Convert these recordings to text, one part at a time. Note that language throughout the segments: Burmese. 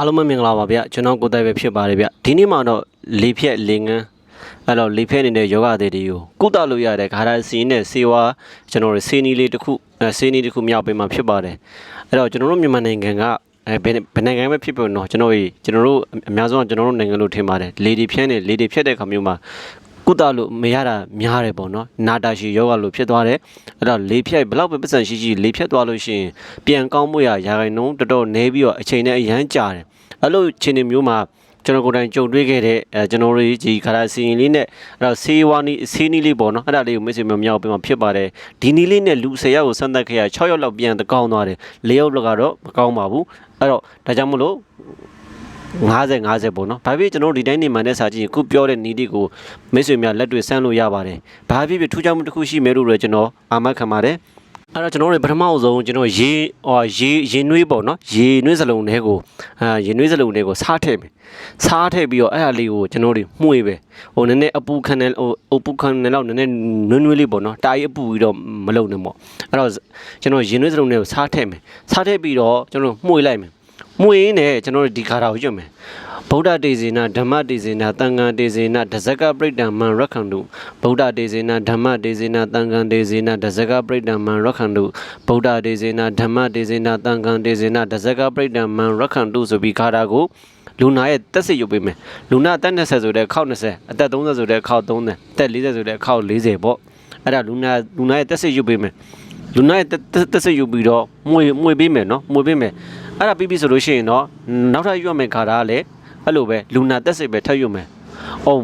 အားလုံးပဲမင်္ဂလာပါဗျကျွန်တော်ကိုယ်တိုင်ပဲဖြစ်ပါတယ်ဗျဒီနေ့မှာတော့လေဖြက်လေငန်းအဲ့တော့လေဖြက်နေတဲ့ယောဂသေးတွေကိုကုသလို့ရတဲ့ဂါရစီနဲ့စေဝါကျွန်တော်တို့စေနီလေးတစ်ခုအဲစေနီတစ်ခုမြောက်ပေးမှာဖြစ်ပါတယ်အဲ့တော့ကျွန်တော်တို့မြန်မာနိုင်ငံကအဲဘယ်ဘယ်နိုင်ငံပဲဖြစ်ဖြစ်တော့ကျွန်တော်ကြီးကျွန်တော်တို့အများဆုံးကကျွန်တော်တို့နိုင်ငံလို့ထင်ပါတယ်လေဒီဖြန်းနေလေဒီဖြတ်တဲ့ခါမျိုးမှာ ကုသလို့မရတာများတယ်ပေါ့နော်နာတာရှည်ယောဂလို့ဖြစ်သွားတယ်အဲ့တော့လေဖြတ်ဘယ်လောက်ပဲပတ်စံရှိရှိလေဖြတ်သွားလို့ရှိရင်ပြန်ကောင်းမှုရရာခိုင်နှုန်းတော်တော်နေပြီးတော့အချိန်နဲ့အရန်ကြာတယ်အဲ့လိုခြေနေမျိုးမှာကျွန်တော်ကိုယ်တိုင်ကြုံတွေ့ခဲ့တဲ့အဲကျွန်တော်တို့ဒီခါရစီရင်လေးနဲ့အဲ့တော့ဆေးဝါးနီးဆေးနီးလေးပေါ့နော်အဲ့ဒါလေးကိုမိတ်ဆွေမျိုးမြောက်ပြီးမှဖြစ်ပါတယ်ဒီနီးလေးနဲ့လူ10ယောက်ကိုဆန်းသက်ခဲ့ရ6ယောက်လောက်ပြန်တကောင်းသွားတယ်4ယောက်လောက်ကတော့မကောင်းပါဘူးအဲ့တော့ဒါကြောင့်မလို့ 50 50ပေါ့နော်။ဘာဖြစ်ကျွန်တော်တို့ဒီတိုင်းနေမှနဲ့စာကြည့်ရင်ခုပြောတဲ့နီးဒီကိုမိတ်ဆွေများလက်တွေ့ဆန်းလို့ရပါတယ်။ဘာဖြစ်ဖြစ်ထူးခြားမှုတစ်ခုရှိမယ်လို့လည်းကျွန်တော်အာမခံပါတယ်။အဲ့တော့ကျွန်တော်တို့ပထမအဆုံးကျွန်တော်ရေဟိုရေရေနွေးပေါ့နော်ရေနွေးစလုံးတွေကိုအာရေနွေးစလုံးတွေကိုစားထည့်မယ်စားထည့်ပြီးတော့အဲ့ဒါလေးကိုကျွန်တော်တို့မှုေးပဲဟိုနည်းနည်းအပူခံနေဟိုအပူခံနေတော့နည်းနည်းနွေးနွေးလေးပေါ့နော်တာရီအပူပြီးတော့မလုံနဲ့ပေါ့အဲ့တော့ကျွန်တော်ရေနွေးစလုံးတွေကိုစားထည့်မယ်စားထည့်ပြီးတော့ကျွန်တော်မှုေးလိုက်မယ် မှုေးနေကျွန်တော်တို့ဒီခါတာကိုရွတ်မယ်ဗုဒ္ဓတေဇေနဓမ္မတေဇေနသံဃာတေဇေနဒဇကပရိဒံမံရခန္တုဗုဒ္ဓတေဇေနဓမ္မတေဇေနသံဃာတေဇေနဒဇကပရိဒံမံရခန္တုဗုဒ္ဓတေဇေနဓမ္မတေဇေနသံဃာတေဇေနဒဇကပရိဒံမံရခန္တုဆိုပြီးခါတာကိုလူနာရဲ့တက်စစ်ရုပ်ပေးမယ်လူနာအသက်20ဆိုတဲ့ခောက်20အသက်30ဆိုတဲ့ခောက်30အသက်40ဆိုတဲ့ခောက်40ပေါ့အဲ့ဒါလူနာလူနာရဲ့တက်စစ်ရုပ်ပေးမယ် လူနာရဲ့တက်စစ်ရုပ်ပြီးတော့မှွေမှွေပေးမယ်နော်မှွေပေးမယ်အဲ့ဒါပြီးပြီဆိုလို့ရှိရင်တော့နောက်ထပ်ရွတ်မယ်ခါတာကလည်းအဲ့လိုပဲလူနာတက်စစ်ပဲထပ်ရွတ်မယ်။အုံ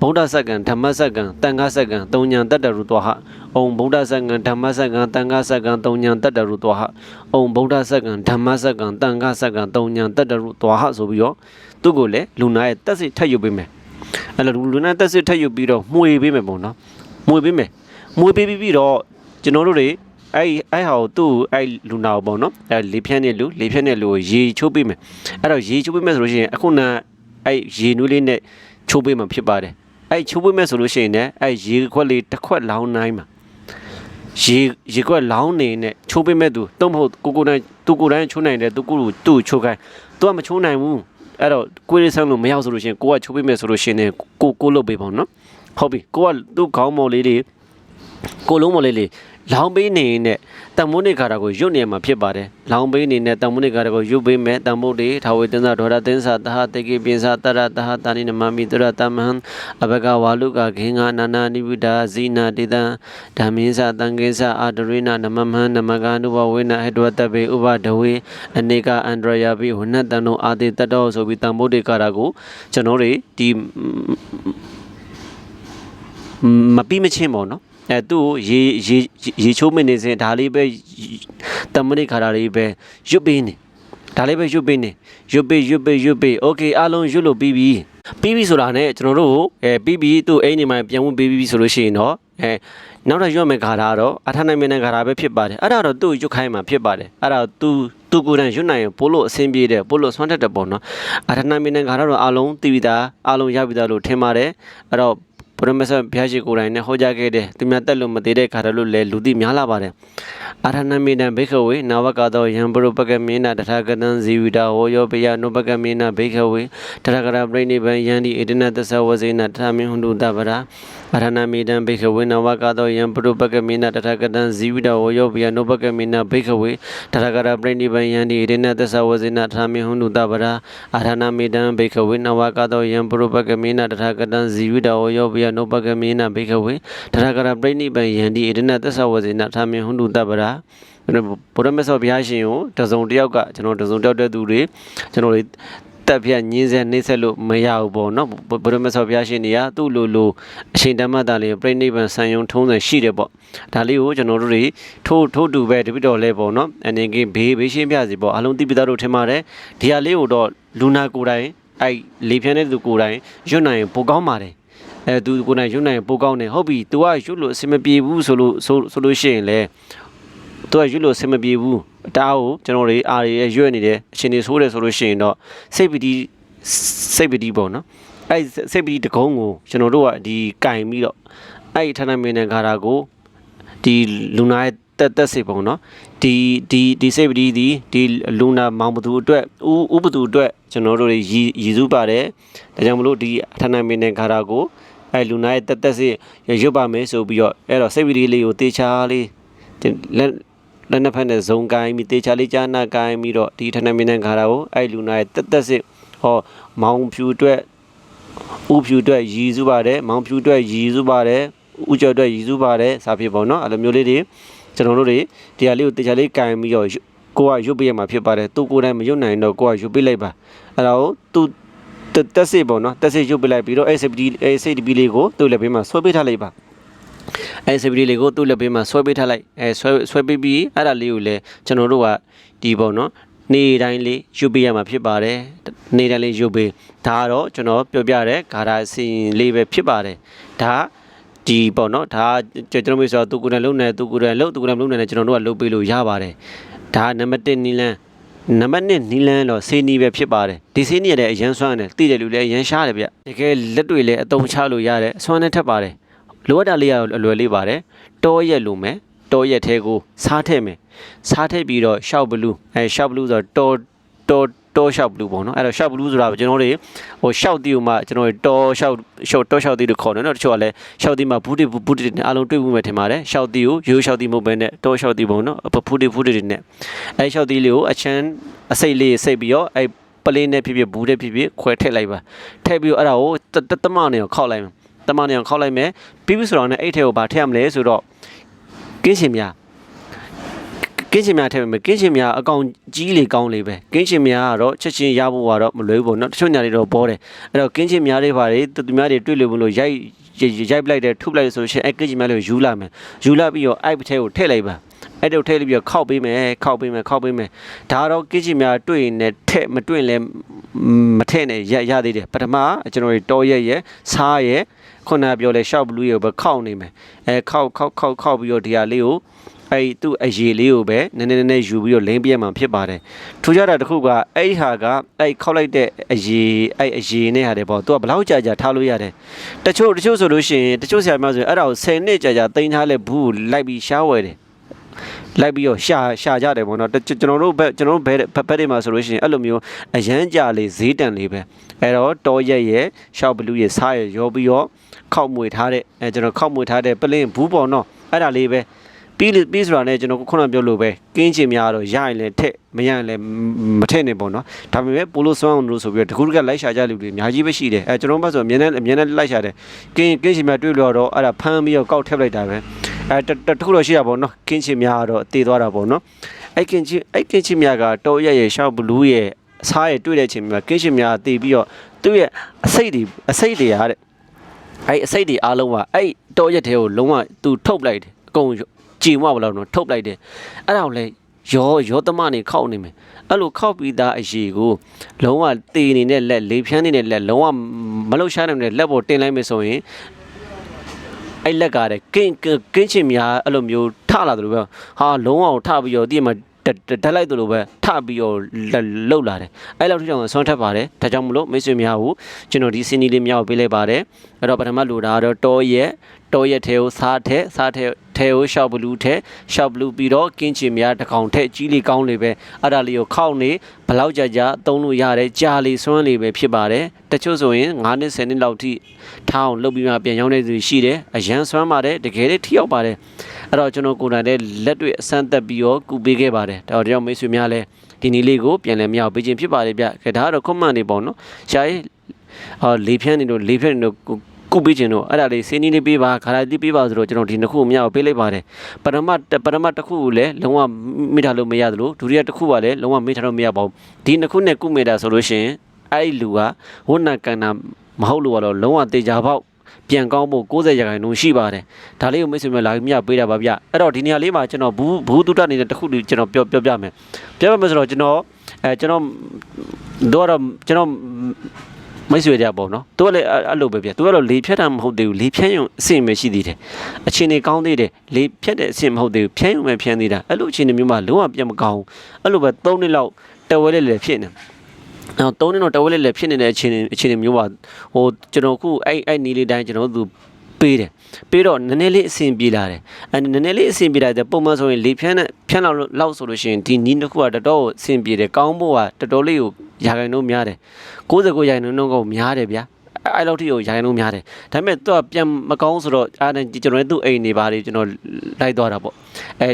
ဗုဒ္ဓစက္ကံဓမ္မစက္ကံတန်ခါစက္ကံသုံးညာတတ္တရူတောဟ။အုံဗုဒ္ဓစက္ကံဓမ္မစက္ကံတန်ခါစက္ကံသုံးညာတတ္တရူတောဟ။အုံဗုဒ္ဓစက္ကံဓမ္မစက္ကံတန်ခါစက္ကံသုံးညာတတ္တရူတောဟဆိုပြီးတော့သူ့ကိုလည်းလူနာရဲ့တက်စစ်ထပ်ရွတ်ပေးမယ်။အဲ့လိုလူနာတက်စစ်ထပ်ရွတ်ပြီးတော့မှွေပေးမယ်ပေါ့နော်။မှွေပေးမယ်။မှွေပေးပြီးတော့ကျွန်တော်တို့တွေ အဲ့အဲ့ဟာကိုသူ့အဲ့လူနာကိုပေါ့နော်အဲ့လေဖြန်းတဲ့လူလေဖြန်းတဲ့လူကိုရေချိုးပေးမယ်အဲ့တော့ရေချိုးပေးမယ်ဆိုလို့ရှိရင်အခုနအဲ့ရေနွေးလေးနဲ့ချိုးပေးမှဖြစ်ပါတယ်အဲ့ချိုးပေးမယ်ဆိုလို့ရှိရင်လည်းအဲ့ရေခွက်လေးတစ်ခွက်လောင်းနိုင်မှာရေရေခွက်လောင်းနေနဲ့ချိုးပေးမဲ့သူတုံးမဟုတ်ကိုကိုတိုင်းသူကိုတိုင်းချိုးနိုင်တယ်သူကိုလူသူ့ချိုးခိုင်းသူကမချိုးနိုင်ဘူးအဲ့တော့ကိုယ်ရေးဆန်းလို့မရောက်ဆိုလို့ရှိရင်ကိုကချိုးပေးမယ်ဆိုလို့ရှိရင်ကိုကိုလုပ်ပေးပါဦးနော်ဟုတ်ပြီကိုကသူ့ခေါင်းမော်လေးလေးကိုလုံးမော်လေးလေး လောင်ပေးနေနဲ့တံမိုးနေခါတာကိုရွတ်နေမှာဖြစ်ပါတယ်လောင်ပေးနေနဲ့တံမိုးနေခါတာကိုရွတ်ပေးမယ်တံမိုးတွေထာဝေတင်္စဒေါရတင်္စတဟတေကိပိစတရတဟတာနိနမမိတရတမဟံအဘဂဝါလုကခေငါနာနာနိဝိဒာဇိနာတေတံဓမ္မိစတံကိစအာတရိနာနမမဟံနမကနုဘဝေနဟတဝတပေဥပဒဝေအနေကအန္တရာယပိဝနတံတို့အာတိတတောဆိုပြီးတံမိုးတွေခါတာကိုကျွန်တော်တွေဒီမပြီးမချင်းပေါ့နော် အဲသူ့ကိုရေရေရေချိုးမနေစဉ်ဒါလေးပဲတမနိခါရလေးပဲရွတ်ပေးနေဒါလေးပဲရွတ်ပေးနေရွတ်ပေးရွတ်ပေးရွတ်ပေးโอเคအားလုံးရွတ်လို့ပြီးပြီပြီးပြီဆိုတာ ਨੇ ကျွန်တော်တို့အဲပြီးပြီသူ့အိမ်နေမှာပြန်ဝင်ပြီးပြီဆိုလို့ရှိရင်တော့အဲနောက်တော့ရွတ်မဲ့ခါတာတော့အထာနိုင်မင်းနဲ့ခါတာပဲဖြစ်ပါတယ်အဲ့ဒါတော့သူ့ရွတ်ခိုင်းမှာဖြစ်ပါတယ်အဲ့ဒါသူသူကိုယ်တိုင်ရွတ်နိုင်ရင်ပို့လို့အဆင်ပြေတယ်ပို့လို့ဆွမ်းတတ်တယ်ပေါ့နော်အထာနိုင်မင်းနဲ့ခါတာတော့အားလုံးသိပြီးသားအားလုံးရပြီးသားလို့ထင်ပါတယ်အဲ့တော့ ဘုရမဆဘုရားရှိခိုးတိုင်းနဲ့ဟောကြားခဲ့တဲ့သူများတက်လို့မသေးတဲ့ခါတလို့လည်းလူသိများလာပါတယ်အာရဏမိနံဘေခဝေနဝကသောယံပရုပကမေနတထာဂတံဇီဝိတာဟောယောပယနုပကမေနဘေခဝေတထာဂရပရိနိဗ္ဗာန်ယန္တိဣဒနသသဝဇေနတထာမေဟွန္တုတဗရာအာရဏမိတံဘေခဝေနဝကသောယံပရုပကမေနတထာဂတံဇီဝိတာဟောယောပယနုပကမေနဘေခဝေတထာဂရပရိနိဗ္ဗာန်ယန္တိဣဒနသသဝဇေနတထာမေဟွန္တုတဗရာအာရဏမိတံဘေခဝေနဝကသောယံပရုပကမေနတထာဂတံဇီဝိတာဟောယောပယနုပကမေနဘေခဝေတထာဂရပရိနိဗ္ဗာန်ယန္တိဣဒနသသဝဇေနတထာမေဟွန္တုတဗရာဘုရားမြတ်စွာဘုရားရှင်ကိုတစုံတစ်ယောက်ကကျွန်တော်တစုံတောက်တဲ့သူတွေကျွန်တော်တွေတက်ပြညင်းဆက်နှိမ့်ဆက်လို့မရဘူးပေါ့နော်ဘုရားမြတ်စွာဘုရားရှင်တွေကသူ့လိုလိုအချိန်တမတ်တာလေးပြိဋိဘံဆံယုံထုံးစံရှိတယ်ပေါ့ဒါလေးကိုကျွန်တော်တို့တွေထိုးထိုးတူပဲတပိတော်လဲပေါ့နော်အနေကင်းဘေးဘေးရှင်းပြစီပေါ့အလုံးတိပိသားတို့ထင်ပါတယ်ဒီဟာလေးကိုတော့လူနာကိုယ်တိုင်အဲ့လေဖြန်းတဲ့သူကိုယ်တိုင်ရွတ်နိုင်ပိုကောင်းပါတယ် အဲသူကိုယ်တိုင်ရွတ်နိုင်ပိုကောင်းတယ်ဟုတ်ပြီ तू ကရွတ်လို့အဆင်မပြေဘူးဆိုလို့ဆိုဆိုလို့ရှိရင်လေသူကရွတ်လို့ဆင်မပြေဘူးအတားကိုကျွန်တော်တွေအားရရွတ်နေတယ်အချိန်တွေဆိုးတယ်ဆိုလို့ရှိရင်တော့စိတ်ပတိစိတ်ပတိပေါ့နော်အဲ့စိတ်ပတိတကုံးကိုကျွန်တော်တို့ကဒီကင်ပြီးတော့အဲ့ဌာနမင်းနဲ့ခါတာကိုဒီလူနာရဲ့တက်တက်စစ်ပုံနော်ဒီဒီဒီစိတ်ပတိဒီဒီလူနာမောင်ဘသူအတွက်ဥဥဘသူအတွက်ကျွန်တော်တို့တွေရည်ရည်စူးပါတယ်ဒါကြောင့်မလို့ဒီအထနာမင်းနဲ့ခါရာကို အဲလူနာရဲ့တက်တက်စစ်ရွတ်ပါမယ်ဆိုပြီးတော့အဲ့တော့စိတ်ပတိလေးကိုတေချာလေးလက်လက်နှစ်ဖက်နဲ့ဇုံကိုင်းပြီးတေချာလေးကြားနာကိုင်းပြီးတော့ဒီထနာမင်းနဲ့ခါရာကိုအဲလူနာရဲ့တက်တက်စစ်ဟောမောင်ဖြူအတွက်ဥဖြူအတွက်ရည်စူးပါတယ်မောင်ဖြူအတွက်ရည်စူးပါတယ်ဥကျော်အတွက်ရည်စူးပါတယ်စာဖြစ်ပေါ့နော်အဲ့လိုမျိုးလေးတွေကျွန်တော်တို့တွေဒီဟာလေးကိုတရားလေးကင်ပြီးတော့ကိုကရွတ်ပေးရမှာဖြစ်ပါတယ်သူကိုယ်တိုင်မရွတ်နိုင်တော့ကိုကရွတ်ပေးလိုက်ပါအဲ့ဒါကိုသူ တက်စစ်ပေါ့နော်တက်စစ်ရွတ်ပေးလိုက်ပြီးတော့ SCD SCD လေးကိုသူ့လက်ဘေးမှာဆွဲပေးထားလိုက်ပါ SCD လေးကိုသူ့လက်ဘေးမှာဆွဲပေးထားလိုက်အဲဆွဲဆွဲပေးပြီးအဲ့ဒါလေးကိုလည်းကျွန်တော်တို့ကဒီပေါ့နော်နေ့တိုင်းလေးရွတ်ပေးရမှာဖြစ်ပါတယ်နေ့တိုင်းလေးရွတ်ပေးဒါကတော့ကျွန်တော်ပြောပြတဲ့ဂါထာအစီလေးပဲဖြစ်ပါတယ်ဒါဒီပေါ့နော်ဒါကျွန်တော်မျိုးဆိုတော့သူကိုယ်တိုင်လုံနေသူကိုယ်တိုင်လုံသူကိုယ်တိုင်လုံနေတယ်ကျွန်တော်တို့ကလုပ်ပေးလို့ရပါတယ်ဒါနံပါတ်1နီလန်း နံပါတ်2နီလန်းတော့စေးနီပဲဖြစ်ပါတယ်ဒီစေးနီရတဲ့အရန်ဆွမ်းတယ်တိတယ်လူလည်းအရန်ရှားတယ်ဗျတကယ်လက်တွေလည်းအတုံးချလို့ရတယ်ဆွမ်းနဲ့ထက်ပါတယ်လိုအပ်တာလေးရအလွယ်လေးပါတယ်တောရက်လိုမယ်တောရက်ထဲကိုစားထည့်မယ်စားထည့်ပြီးတော့ရှောက်ဘလူးအဲရှောက်ဘလူးဆိုတော့တောတော တောရှောက်ဘလူးပေါ့နော်အဲ့တော့ရှောက်ဘလူးဆိုတာကျွန်တော်တို့ဟိုရှောက်တီကိုမှကျွန်တော်တို့တောရှောက်ရှောက်တောရှောက်တီလို့ခေါ်တယ်နော်တချို့ကလည်းရှောက်တီမှာဘူးတီဘူးတီနဲ့အားလုံးတွေ့မှုပဲထင်ပါတယ်ရှောက်တီကိုရိုးရှောက်တီမဟုတ်ဘဲနဲ့တောရှောက်တီပေါ့နော်ဘူးတီဘူးတီနဲ့အဲရှောက်တီလေးကိုအချမ်းအစိတ်လေးစိတ်ပြီးတော့အဲပလင်းနဲ့ဖြစ်ဖြစ်ဘူးနဲ့ဖြစ်ဖြစ်ခွဲထည့်လိုက်ပါထည့်ပြီးတော့အဲ့ဒါကိုတတမနဲ့ခောက်လိုက်မယ်တမနဲ့ခောက်လိုက်မယ်ပြီးပြီဆိုတော့ねအဲ့ထဲကိုဗာထည့်ရမလဲဆိုတော့ကင်းရှင်များ ကင်းရှင်များထည့်မယ်ကင်းရှင်များအကောင်ကြီးလေကောင်းလေပဲကင်းရှင်များကတော့ချက်ချင်းရဖို့ကတော့မလွယ်ဘူးပေါ့နော်တချို့ညာတွေတော့ပေါ်တယ်အဲ့တော့ကင်းရှင်များတွေပါတွေသူများတွေတွေ့လို့မလို့ရိုက်ရိုက်ပလိုက်တယ်ထုပလိုက်ဆိုရှင်အဲ့ကင်းရှင်များလေးကိုယူလာမယ်ယူလာပြီးတော့အဲ့ထဲကိုထည့်လိုက်ပါအဲ့တို့ထည့်ပြီးတော့ခောက်ပေးမယ်ခောက်ပေးမယ်ခောက်ပေးမယ်ဒါတော့ကင်းရှင်များတွေ့ရင်လည်းထည့်မတွေ့ရင်လည်းမထည့်နဲ့ရရသေးတယ်ပထမကျွန်တော်တို့တောရက်ရက်စားရက်ခုနပြောလဲရှောက်ဘလူးရပဲခောက်နေမယ်အဲခောက်ခောက်ခောက်ခောက်ပြီးတော့ဒီဟာလေးကို အဲ့သူ့အရေးလေးကိုပဲနည်းနည်းနည်းနည်းယူပြီးတော့လိမ့်ပြမှဖြစ်ပါတယ်ထူးခြားတာတစ်ခုကအဲ့ဟာကအဲ့ခောက်လိုက်တဲ့အရေးအဲ့အရေးနဲ့ဟာတယ်ပေါ့သူကဘလောက်ကြာကြာထားလို့ရတယ်တချို့တချို့ဆိုလို့ရှိရင်တချို့ဆရာမဆိုရင်အဲ့ဒါကို10နှစ်ကြာကြာတင်ထားလဲဘူးလိုက်ပြီးရှားဝယ်တယ်လိုက်ပြီးတော့ရှာရှာကြတယ်ပေါ့နော်ကျွန်တော်တို့ဘက်ကျွန်တော်တို့ဘက်ဘက်တွေမှာဆိုလို့ရှိရင်အဲ့လိုမျိုးအရန်ကြာလေးဈေးတန်လေးပဲအဲ့တော့တောရက်ရဲ့ရှောက်ဘလူးရဲ့စားရဲ့ရောပြီးတော့ခောက်မွေထားတဲ့အဲကျွန်တော်ခောက်မွေထားတဲ့ပလင်းဘူးပေါ့နော်အဲ့ဒါလေးပဲ ပြီးပြီးဆိုတာနဲ့ကျွန်တော်ခုနပြောလို့ပဲကင်းချင်များတော့ရရင်လည်းထက်မရရင်လည်းမထက်နဲ့ပေါ့နော်ဒါပေမဲ့ပိုလို့စွမ်းအောင်လို့ဆိုပြီးတော့တကူတကလိုက်ရှာကြလူတွေအများကြီးပဲရှိတယ်အဲကျွန်တော်ဘက်ဆိုအမြဲတမ်းအမြဲတမ်းလိုက်ရှာတယ်ကင်းကင်းချင်များတွေ့လို့တော့အဲ့ဒါဖမ်းပြီးတော့ကောက်ထည့်လိုက်တာပဲအဲတခုတော့ရှိရပါဘောနော်ကင်းချင်များတော့တည်သွားတာပေါ့နော်အဲ့ကင်းချင်အဲ့ကင်းချင်များကတောရက်ရဲ့ရှောက်ဘလူးရဲ့အစားရဲ့တွေ့တဲ့ချိန်မှာကင်းချင်များတည်ပြီးတော့သူ့ရဲ့အစိတ်တွေအစိတ်တွေရတဲ့အဲ့အစိတ်တွေအားလုံးကအဲ့တောရက်ထဲကိုလုံးဝသူထုတ်လိုက်တယ်အကုန် ကြည်မွဘလောက်တော့ထုတ်လိုက်တယ်အဲ့ဒါကိုလည်းရောရောသမနေခောက်နေမယ်အဲ့လိုခောက်ပြီးသားအရေကိုလုံးဝတေနေတဲ့လက်လေဖြန်းနေတဲ့လက်လုံးဝမလှုပ်ရှားနိုင်တဲ့လက်ပေါ်တင်လိုက်မယ်ဆိုရင်အဲ့လက်ကတဲ့ကင်းကင်းချင်များအဲ့လိုမျိုးထလာတယ်လို့ပဲဟာလုံးဝထပြီးတော့ဒီမှာ တက်လိုက်တယ်လို့ပဲထပြီးတော့လှုပ်လာတယ်အဲ့လောက်ထိတောင်ဆွမ်းထပ်ပါတယ်ဒါကြောင့်မလို့မိတ်ဆွေများကိုကျွန်တော်ဒီစီနီလေးများကိုပေးလိုက်ပါတယ်အဲ့တော့ပထမလိုတာကတော့တောရက်တောရက်ထဲကိုစားထဲစားထဲထဲကိုရှောက်ဘလူးထဲရှောက်ဘလူးပြီးတော့ကင်းချင်များတစ်ကောင်ထဲကြီးလေးကောင်းလေးပဲအဲ့ဒါလေးကိုခောက်နေဘလောက်ကြာကြာသုံးလို့ရတယ်ကြာလေးဆွမ်းလေးပဲဖြစ်ပါတယ်တချို့ဆိုရင်9နှစ်10နှစ်လောက်ထိထားအောင်လုပ်ပြီးမှပြန်ရောင်းနေသူရှိတယ်အရန်ဆွမ်းပါတယ်တကယ်လေးထိရောက်ပါတယ် အဲ့တော့ကျွန်တော်ကိုယ်တိုင်လည်းလက်တွေ့အစမ်းသက်ပြီးတော့ကူပေးခဲ့ပါတယ်ဒါတော့ကြောင့်မိတ်ဆွေများလည်းဒီနေ့လေးကိုပြန်လည်မြောက်ပေးခြင်းဖြစ်ပါတယ်ဗျခဲဒါကတော့ comment နေပေါ့နော်ရှားရေးဟောလေဖြန်းနေတို့လေဖြန်းနေတို့ကုပေးခြင်းတော့အဲ့ဒါလေးစင်းနီးလေးပေးပါခါလာလေးပေးပါဆိုတော့ကျွန်တော်ဒီနှစ်ခုအများကိုပေးလိုက်ပါတယ်ပရမတ်ပရမတ်တစ်ခုကိုလည်းလုံးဝမိထားလို့မရသလိုဒုတိယတစ်ခုကလည်းလုံးဝမိထားလို့မရပါဘူးဒီနှစ်ခုနဲ့ကုမေတာဆိုလို့ရှိရင်အဲ့ဒီလူကဝဏ္ဏကန္နာမဟုတ်လို့ကတော့လုံးဝတေချာပေါက် ပြန်ကောင်းဖို့60ရာခိုင်နှုန်းရှိပါတယ်ဒါလေးကိုမိတ်ဆွေများလာမြပေးတာပါဗျအဲ့တော့ဒီနေရာလေးမှာကျွန်တော်ဘူးဘူးတုတနေတဲ့တစ်ခုလေးကျွန်တော်ပြောပြောပြမယ်ပြောပြမယ်ဆိုတော့ကျွန်တော်အဲကျွန်တော်တို့တော့ကျွန်တော်မိတ်ဆွေကြပေါ့နော်သူကလည်းအဲ့လိုပဲပြသူကတော့လေဖြတ်တာမဟုတ်သေးဘူးလေဖြတ်ရုံအဆင့်ပဲရှိသေးတယ်အချင်းနေကောင်းသေးတယ်လေဖြတ်တဲ့အဆင့်မဟုတ်သေးဘူးဖြတ်ရုံပဲဖြတ်သေးတာအဲ့လိုအချင်းနေမျိုးမှလုံးဝပြတ်မကောင်းအဲ့လိုပဲ၃နှစ်လောက်တဝဲလေးလည်းဖြစ်နေနော က်၃နှစ်တော့တဝဲလေးလည်းဖြစ်နေတဲ့အခြေအနေအခြေအနေမျိုးပါဟိုကျွန်တော်ခုအဲ့အဲ့နီးလေးတိုင်းကျွန်တော်တို့ပေးတယ်ပေးတော့နည်းနည်းလေးအဆင်ပြေလာတယ်အဲနည်းနည်းလေးအဆင်ပြေလာတဲ့ပုံမှန်ဆိုရင်လေဖြန်းနဲ့ဖြန်းလောက်လောက်ဆိုလို့ရှိရင်ဒီနီးတစ်ခုကတော်တော်အဆင်ပြေတယ်ကောင်းဖို့ကတော်တော်လေးကိုရာခိုင်နှုန်းများတယ်69ရာခိုင်နှုန်းကများတယ်ဗျာအဲ့လောက်ထိကိုရိုင်းလုံးများတယ်ဒါပေမဲ့သူကပြန်မကောင်းဆိုတော့အားနဲ့ကျွန်တော်လည်းသူ့အိမ်နေပါလေကျွန်တော်လိုက်သွားတာပေါ့အဲ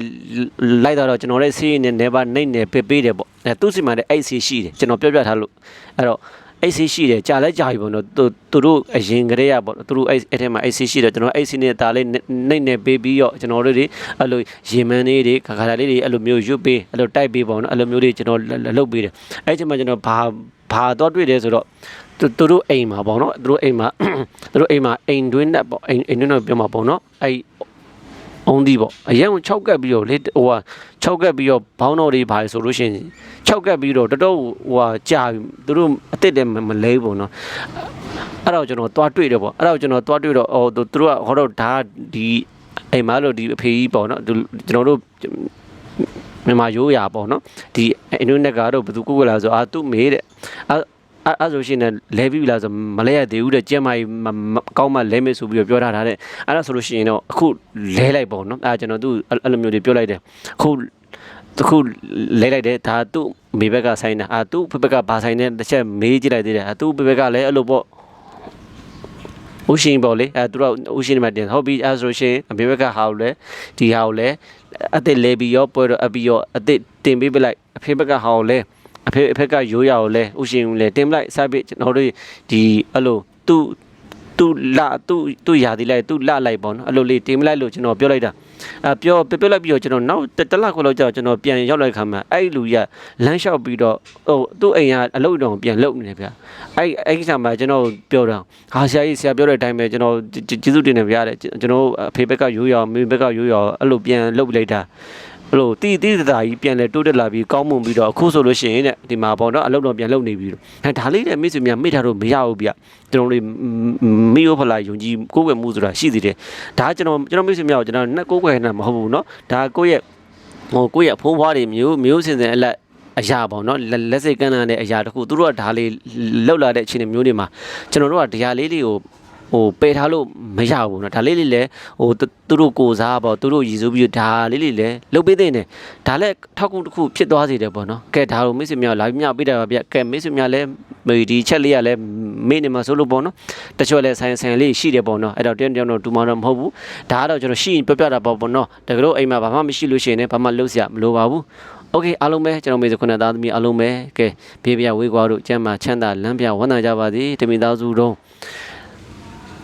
လိုက်သွားတော့ကျွန်တော်လည်းဆေးနေနေပါနှိမ့်နေပေးပေးတယ်ပေါ့ အဲသူ့စီမှာလည်းအဲ့ဆေးရှိတယ်ကျွန်တော်ပြောပြထားလို့အဲ့တော့အဲ့ဆေးရှိတယ်ကြာလဲကြာပြီပေါ့နော်သူသူတို့အရင်ကတည်းကပေါ့သူတို့အဲ့အဲ့ထဲမှာအဲ့ဆေးရှိတယ်ကျွန်တော်အဲ့ဆေးနဲ့ဒါလေးနှိမ့်နေပေးပြီးတော့ကျွန်တော်တို့တွေအဲ့လိုရေမန်းလေးတွေခါခါလေးတွေအဲ့လိုမျိုးရွတ်ပေးအဲ့လိုတိုက်ပေးပေါ့နော်အဲ့လိုမျိုးတွေကျွန်တော်လှုပ်ပေးတယ်အဲ့ချိန်မှာကျွန်တော်ဘာဘာတော့တွေ့တယ်ဆိုတော့သူသူတို့အိမ်မှာပေါ့နော်သူတို့အိမ်မှာသူတို့အိမ်မှာအိမ်တွင်းနဲ့ပေါ့အိမ်အိမ်တွင်းတော့ပြောမှာပေါ့နော်အဲ့ အုံးဒီပေါ့အရင်က6ကက်ပြီးတော့လေဟိုဟာ6ကက်ပြီးတော့ဘောင်းတော်တွေပါဆိုလို့ရှိရင်6ကက်ပြီးတော့တော်တော်ဟိုဟာကြာပြီသူတို့အစ်စ်တယ်မလဲဘူးပေါ့နော်အဲ့တော့ကျွန်တော်သွားတွေ့တယ်ပေါ့အဲ့တော့ကျွန်တော်သွားတွေ့တော့အော်သူတို့ကဟောတော့ဒါဒီအိမ်မှာလို့ဒီအဖေကြီးပေါ့နော်သူကျွန်တော်တို့မြန်မာရိုးရာပေါ့နော်ဒီအင်ဒိုနီးကတော့ဘယ်သူကိုယ်လာဆိုအာသူ့မေးတဲ့အာ အဲ့အဲ့ဆိုရှင်လည်းလဲပြီးပြီလားဆိုမလဲရသေးဘူးတဲ့ကြက်မကြီးကောင်းမှလဲမေးဆိုပြီးတော့ပြောထားတာတဲ့အဲ့ဒါဆိုလို့ရှိရင်တော့အခုလဲလိုက်ပေါ့နော်အဲ့ကျွန်တော်သူ့အဲ့လိုမျိုးတွေပြောလိုက်တယ်အခုတခုလဲလိုက်တယ်ဒါသူ့မိဘက်ကဆိုင်တာအာသူ့ဖဘက်ကဘာဆိုင်တဲ့တစ်ချက်မေးကြည့်လိုက်သေးတယ်အာသူ့ဖဘက်ကလည်းအဲ့လိုပေါ့ဥရှင်ပေါ့လေအဲသူတို့ဥရှင်မှာတင်ဟုတ်ပြီအဲဆိုရှင်အမေဘက်ကဟာကိုလဲဒီဟာကိုလဲအစ်စ်လဲပြီးရောပွဲတော့အပြီးရောအစ်စ်တင်ပေးပလိုက်အဖေဘက်ကဟာကိုလဲ အဖေအဖက်ကရိုးရကိုလဲဥရှင်ကိုလဲတင်ပလိုက်စပစ်ကျွန်တော်တို့ဒီအဲ့လိုသူ့သူ့လာသူ့သူ့ယာဒီလိုက်သူ့လာလိုက်ပေါ့နော်အဲ့လိုလေးတင်ပလိုက်လို့ကျွန်တော်ပြောလိုက်တာအဲပြောပြောပြောလိုက်ပြီးတော့ကျွန်တော်နောက်တစ်လခွလောက်ကြာကျွန်တော်ပြန်ရောက်လိုက်ခါမှာအဲ့လူကြီးကလမ်းလျှောက်ပြီးတော့ဟိုသူ့အိမ်ကအလုပ်တောင်ပြန်လုပ်နေတယ်ဗျအဲ့အဲ့ကိစ္စမှာကျွန်တော်ပြောတာဟာဆရာကြီးဆရာပြောတဲ့အတိုင်းပဲကျွန်တော်ကျေးဇူးတင်တယ်ဗျာတဲ့ကျွန်တော်အဖေဘက်ကရိုးရမေဘက်ကရိုးရအဲ့လိုပြန်လုပ်လိုက်တာ ဘလို့တီတီတာကြီးပြန်လဲတိုးတက်လာပြီးကောင်းမွန်ပြီးတော့အခုဆိုလို့ရှိရင်တဲ့ဒီမှာပေါ့နော်အလုပ်တော့ပြန်လုပ်နေပြီဟဲ့ဒါလေးတဲ့မိတ်ဆွေများမိထားလို့မရဘူးဗျကျွန်တော်တို့မိရောဖလာယုံကြည်ကိုယ်ဝယ်မှုဆိုတာရှိသေးတယ်ဒါကျွန်တော်ကျွန်တော်မိတ်ဆွေများကိုကျွန်တော်နှစ်ကိုယ်ွယ်နေတာမဟုတ်ဘူးနော်ဒါကိုယ့်ရဲ့ဟိုကိုယ့်ရဲ့အဖိုးဘွားတွေမျိုးမျိုးစင်စင်အလက်အရာပေါ့နော်လက်စိတ်ကန်းတဲ့အရာတခုသူတို့ကဒါလေးလောက်လာတဲ့အချိန်မျိုးတွေမှာကျွန်တော်တို့ကဒီဟာလေးလေးကို ဟိုပယ်ထားလို့မရဘူးเนาะဒါလေးလေးလည်းဟိုသူတို့ကိုစားပေါ့သူတို့ရည်စူးပြီးဒါလေးလေးလည်းလုတ်ပေးတဲ့နေဒါလည်းထောက်ကူတစ်ခုဖြစ်သွားစေတယ်ပေါ့နော်ကဲဒါလိုမိတ်ဆွေများလာပြီးမြပေးတာပါဗျကဲမိတ်ဆွေများလည်းမေဒီချက်လေးကလည်းမေ့နေမှာဆိုလို့ပေါ့နော်တချို့လည်းဆိုင်ဆိုင်လေးရှိတယ်ပေါ့နော်အဲ့တော့တင်းတင်းတော့တူမတော့မဟုတ်ဘူးဒါကတော့ကျွန်တော်ရှိရင်ပြပြတာပေါ့ပေါ့နော်တကယ်လို့အိမ်မှာဘာမှမရှိလို့ရှိရင်လည်းဘာမှလုပ်စရာမလိုပါဘူးโอเคအားလုံးပဲကျွန်တော်မေစခွနဲ့သားသမီးအားလုံးပဲကဲဘေးပြဝေးကွာတို့ကျမ်းမှာချမ်းသာလမ်းပြဝမ်းသာကြပါစေတမိသားစုတို့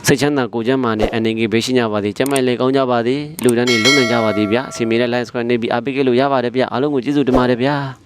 စိတ်ချမ်းသာကိုယ်ကျမ်းမာနဲ့အနေငယ်ဘေးရှိကြပါစေကျမ်းမိုင်လေကောင်းကြပါစေလူတန်းနေလုံနိုင်ကြပါစေဗျာအစီအမေနဲ့ line subscribe နေပြီးအားပေးကြလို့ရပါတယ်ဗျာအားလုံးကိုကျေးဇူးတင်ပါတယ်ဗျာ